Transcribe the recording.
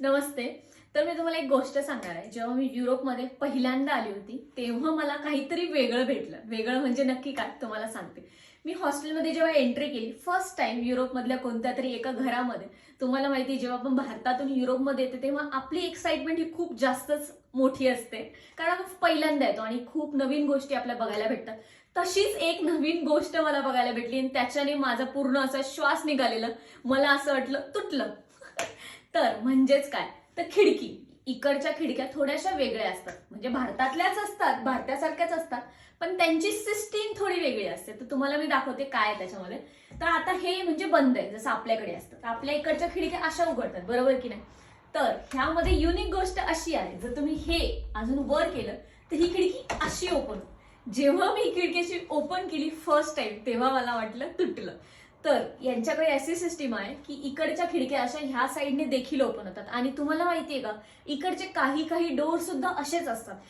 नमस्ते. तर मी तुम्हाला एक गोष्ट सांगणार आहे. जेव्हा मी युरोपमध्ये पहिल्यांदा आली होती तेव्हा मला काहीतरी वेगळं भेटलं. वेगळं म्हणजे नक्की काय तुम्हाला सांगते. मी हॉस्टेलमध्ये जेव्हा एंट्री केली फर्स्ट टाइम युरोपमधल्या कोणत्या तरी एका घरामध्ये तुम्हाला माहिती जेव्हा आपण भारतातून युरोपमध्ये येते तेव्हा आपली एक्साइटमेंट ही खूप जास्तच मोठी असते. कारण आपण पहिल्यांदा येतो आणि खूप नवीन गोष्टी आपल्याला बघायला भेटतात. तशीच एक नवीन गोष्ट मला बघायला भेटली आणि त्याच्याने माझा पूर्ण असा श्वास निघालेला. मला असं वाटलं तुटलं. तर म्हणजेच काय? तर खिडकी. इकडच्या खिडक्या थोड्याशा वेगळ्या असतात. म्हणजे भारतातल्याच असतात भारतासारख्याच असतात पण त्यांची सिस्टीम थोडी वेगळी असते. तर तुम्हाला मी दाखवते काय त्याच्यामध्ये. तर आता हे म्हणजे बंद आहे जसं आपल्याकडे असतं. आपल्या इकडच्या खिडक्या अशा उघडतात बरोबर की नाही? तर ह्यामध्ये युनिक गोष्ट अशी आहे जर तुम्ही हे अजून वर केलं तर ही खिडकी अशी ओपन जेव्हा मी ही खिडकी अशी ओपन केली फर्स्ट टाइम तेव्हा मला वाटलं तुटलं. तर यांच्याकडे अशी सिस्टीम आहे की इकडच्या खिडक्या अशा ह्या साईडने देखील ओपन होतात. आणि तुम्हाला माहितीये का इकडचे काही काही डोअर सुद्धा असेच असतात.